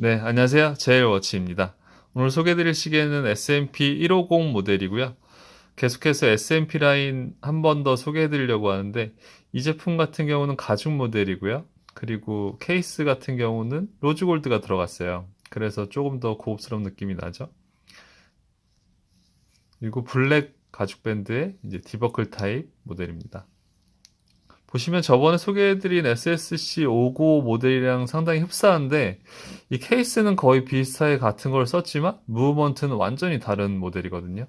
네, 안녕하세요. 제일워치입니다. 오늘 소개해드릴 시계는 S&P 150 모델이고요. 계속해서 S&P 라인 한 번 더 소개해드리려고 하는데 이 제품 같은 경우는 가죽 모델이고요. 그리고 케이스 같은 경우는 로즈 골드가 들어갔어요. 그래서 조금 더 고급스러운 느낌이 나죠. 그리고 블랙 가죽 밴드의 이제 디버클 타입 모델입니다. 보시면 저번에 소개해드린 SSC 595 모델이랑 상당히 흡사한데 이 케이스는 거의 비슷하게 같은 걸 썼지만 무브먼트는 완전히 다른 모델이거든요.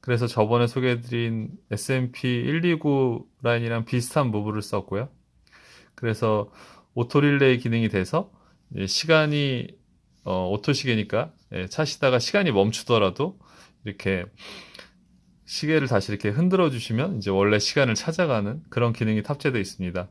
그래서 저번에 소개해드린 S&P 129 라인이랑 비슷한 무브를 썼고요. 그래서 오토 릴레이 기능이 돼서 시간이 어, 오토 시계니까 예, 차시다가 시간이 멈추더라도 이렇게 시계를 다시 이렇게 흔들어 주시면 이제 원래 시간을 찾아가는 그런 기능이 탑재되어 있습니다.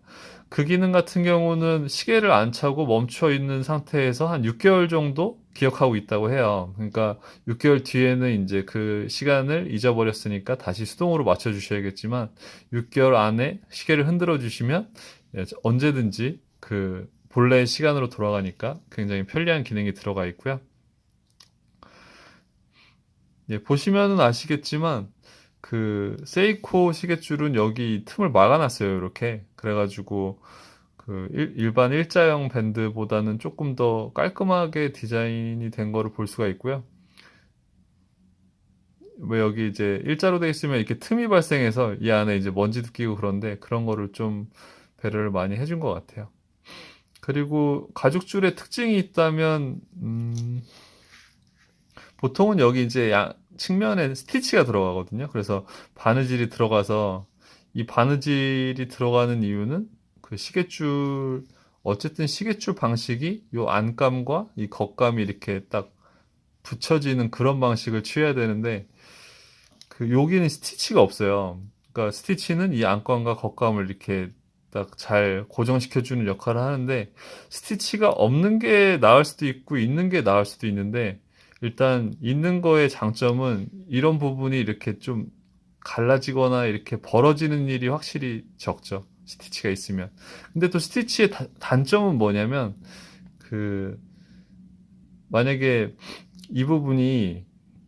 그 기능 같은 경우는 시계를 안 차고 멈춰 있는 상태에서 한 6개월 정도 기억하고 있다고 해요. 그러니까 6개월 뒤에는 이제 그 시간을 잊어버렸으니까 다시 수동으로 맞춰 주셔야겠지만 6개월 안에 시계를 흔들어 주시면 예, 언제든지 그 본래 시간으로 돌아가니까 굉장히 편리한 기능이 들어가 있고요. 예, 보시면은 아시겠지만 그 세이코 시계줄은 여기 틈을 막아놨어요. 이렇게 그래가지고 그 일, 반 일자형 밴드보다는 조금 더 깔끔하게 디자인이 된 거를 볼 수가 있고요. 왜 여기 이제 일자로 돼 있으면 이렇게 틈이 발생해서 이 안에 이제 먼지도 끼고 그런데 그런 거를 좀 배려를 많이 해준 것 같아요. 그리고 가죽줄의 특징이 있다면 음, 보통은 여기 이제 양, 측면에 스티치가 들어가거든요. 그래서 바느질이 들어가서 이 바느질이 들어가는 이유는 그 시계줄 어쨌든 시계줄 방식이 요 안감과 이 겉감이 이렇게 딱 붙여지는 그런 방식을 취해야 되는데 그 여기는 스티치가 없어요. 그러니까 스티치는 이 안감과 겉감을 이렇게 딱 잘 고정시켜주는 역할을 하는데 스티치가 없는 게 나을 수도 있고 있는 게 나을 수도 있는데 일단 있는 거의 장점은 이런 부분이 이렇게 좀 갈라지거나 이렇게 벌어지는 일이 확실히 적죠. 스티치가 있으면. 근데 또 스티치의 다- 단점은 뭐냐면 그 만약에 이 부분이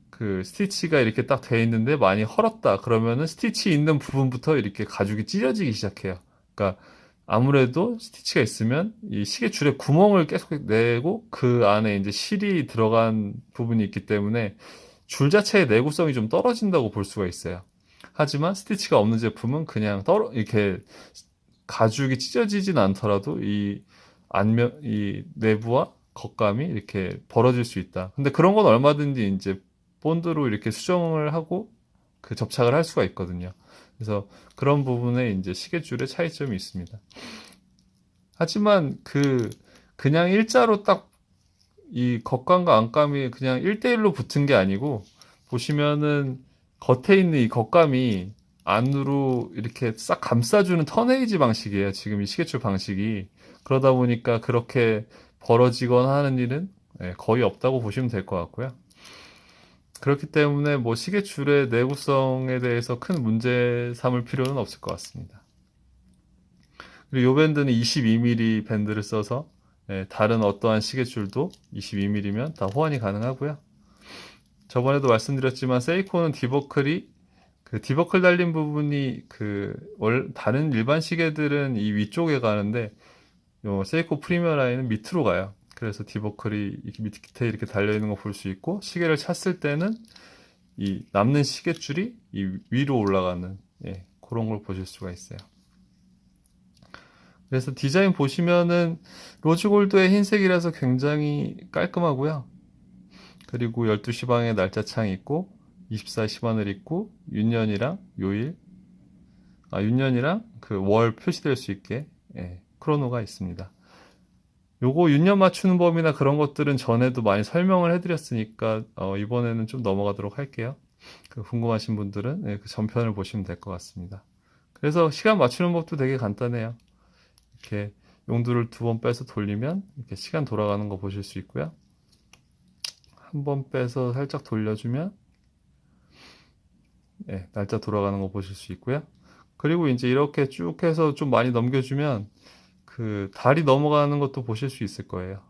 그 스티치가 이렇게 딱 돼 있는데 많이 헐었다 그러면은 스티치 있는 부분부터 이렇게 가죽이 찢어지기 시작해요. 그러니까 아무래도 스티치가 있으면 이 시계 줄에 구멍을 계속 내고 그 안에 이제 실이 들어간 부분이 있기 때문에 줄 자체의 내구성이 좀 떨어진다고 볼 수가 있어요. 하지만 스티치가 없는 제품은 그냥 떨어 이렇게 가죽이 찢어지진 않더라도 이 안면 이 내부와 겉감이 이렇게 벌어질 수 있다. 근데 그런 건 얼마든지 이제 본드로 이렇게 수정을 하고 그 접착을 할 수가 있거든요. 그래서 그런 부분에 이제 시계줄의 차이점이 있습니다. 하지만 그 그냥 일자로 딱 이 겉감과 안감이 그냥 1대1로 붙은 게 아니고 보시면은 겉에 있는 이 겉감이 안으로 이렇게 싹 감싸주는 턴에이지 방식이에요. 지금 이 시계줄 방식이. 그러다 보니까 그렇게 벌어지거나 하는 일은 예, 거의 없다고 보시면 될 것 같고요. 그렇기 때문에 뭐 시계줄의 내구성에 대해서 큰 문제 삼을 필요는 없을 것 같습니다. 그리고 이 밴드는 22mm 밴드를 써서 예, 다른 어떠한 시계줄도 22mm면 다 호환이 가능하고요. 저번에도 말씀드렸지만 세이코는 디버클이 그 디버클 달린 부분이 그 월, 다른 일반 시계들은 이 위쪽에 가는데 요 세이코 프리미어 라인은 밑으로 가요. 그래서 디버클이 이렇게 밑에 이렇게 달려 있는 거 볼 수 있고 시계를 찼을 때는 이 남는 시계줄이 이 위로 올라가는 예, 그런 걸 보실 수가 있어요. 그래서 디자인 보시면은 로즈 골드의 흰색이라서 굉장히 깔끔하고요. 그리고 12시 방에 날짜창이 있고 24시 반을 있고 윤년이랑 요일 아 윤년이랑 그 월 표시될 수 있게 예, 크로노가 있습니다. 요거 윤년 맞추는 법이나 그런 것들은 전에도 많이 설명을 해드렸으니까 어, 이번에는 좀 넘어가도록 할게요. 그 궁금하신 분들은 예, 그 전편을 보시면 될 것 같습니다. 그래서 시간 맞추는 법도 되게 간단해요. 이렇게 용두를 두 번 빼서 돌리면 이렇게 시간 돌아가는 거 보실 수 있고요. 한 번 빼서 살짝 돌려주면 예, 날짜 돌아가는 거 보실 수 있고요. 그리고 이제 이렇게 쭉 해서 좀 많이 넘겨주면 그 달이 넘어가는 것도 보실 수 있을 거예요.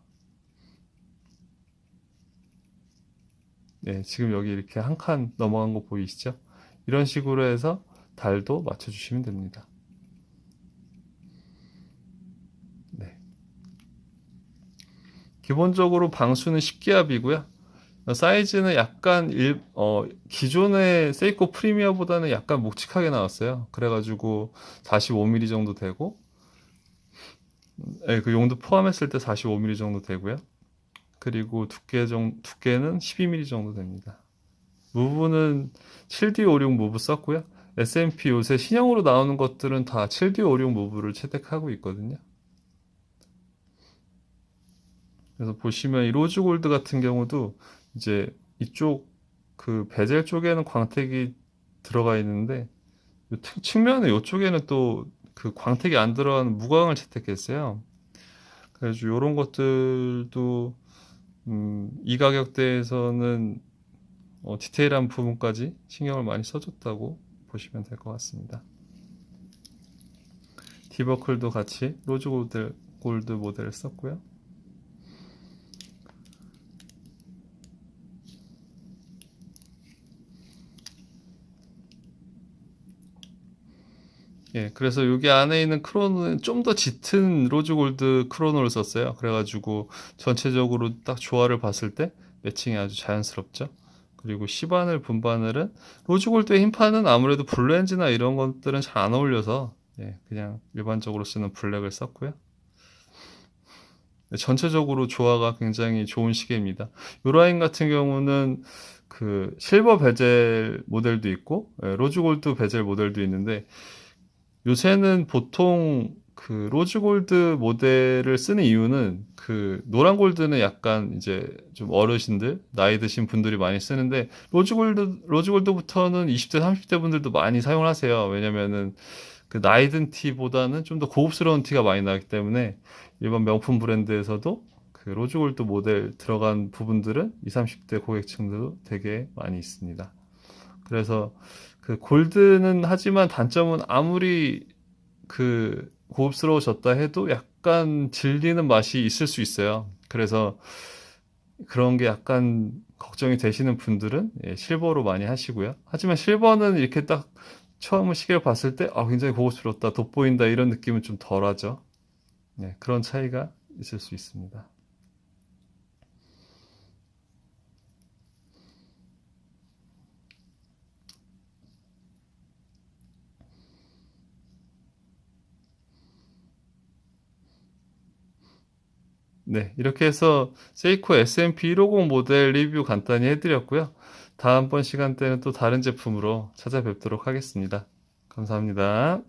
네, 지금 여기 이렇게 한 칸 넘어간 거 보이시죠? 이런 식으로 해서 달도 맞춰주시면 됩니다. 네. 기본적으로 방수는 10기압이고요. 사이즈는 약간 일, 어, 기존의 세이코 프리미어보다는 약간 묵직하게 나왔어요. 그래가지고 45mm 정도 되고, 네, 그 용도 포함했을 때 45mm 정도 되고요. 그리고 두께 정, 두께는 12mm 정도 됩니다. 무브는 7D56 무브 썼고요. SMP 요새 신형으로 나오는 것들은 다 7D56 무브를 채택하고 있거든요. 그래서 보시면 이 로즈 골드 같은 경우도 이제 이쪽 그 베젤 쪽에는 광택이 들어가 있는데 측면에 이쪽에는 또 그 광택이 안 들어가는 무광을 채택했어요. 그래서 이런 것들도 음, 이 가격대에서는 어, 디테일한 부분까지 신경을 많이 써줬다고 보시면 될 것 같습니다. 디버클도 같이 로즈 골드, 골드 모델을 썼고요. 예, 그래서 여기 안에 있는 크로는 좀 더 짙은 로즈 골드 크로노를 썼어요. 그래가지고 전체적으로 딱 조화를 봤을 때 매칭이 아주 자연스럽죠. 그리고 시바늘, 분바늘은 로즈 골드의 흰판은 아무래도 블렌즈나 이런 것들은 잘 안 어울려서 예, 그냥 일반적으로 쓰는 블랙을 썼고요. 네, 전체적으로 조화가 굉장히 좋은 시계입니다. 요 라인 같은 경우는 그 실버 베젤 모델도 있고 예, 로즈 골드 베젤 모델도 있는데 요새는 보통 그 로즈 골드 모델을 쓰는 이유는 그 노란 골드는 약간 이제 좀 어르신들 나이 드신 분들이 많이 쓰는데 로즈 골드 로즈 골드부터는 20대 30대 분들도 많이 사용을 하세요. 왜냐면은 그 나이 든 티보다는 좀 더 고급스러운 티가 많이 나기 때문에 일반 명품 브랜드에서도 그 로즈 골드 모델 들어간 부분들은 20, 30대 고객층도 되게 많이 있습니다. 그래서 그 골드는 하지만 단점은 아무리 그 고급스러워졌다 해도 약간 질리는 맛이 있을 수 있어요. 그래서 그런 게 약간 걱정이 되시는 분들은 예, 실버로 많이 하시고요. 하지만 실버는 이렇게 딱 처음 시계를 봤을 때 아, 굉장히 고급스럽다, 돋보인다 이런 느낌은 좀 덜하죠. 네, 그런 차이가 있을 수 있습니다. 네, 이렇게 해서 세이코 SMP 150 모델 리뷰 간단히 해드렸고요. 다음번 시간대는 또 다른 제품으로 찾아뵙도록 하겠습니다. 감사합니다.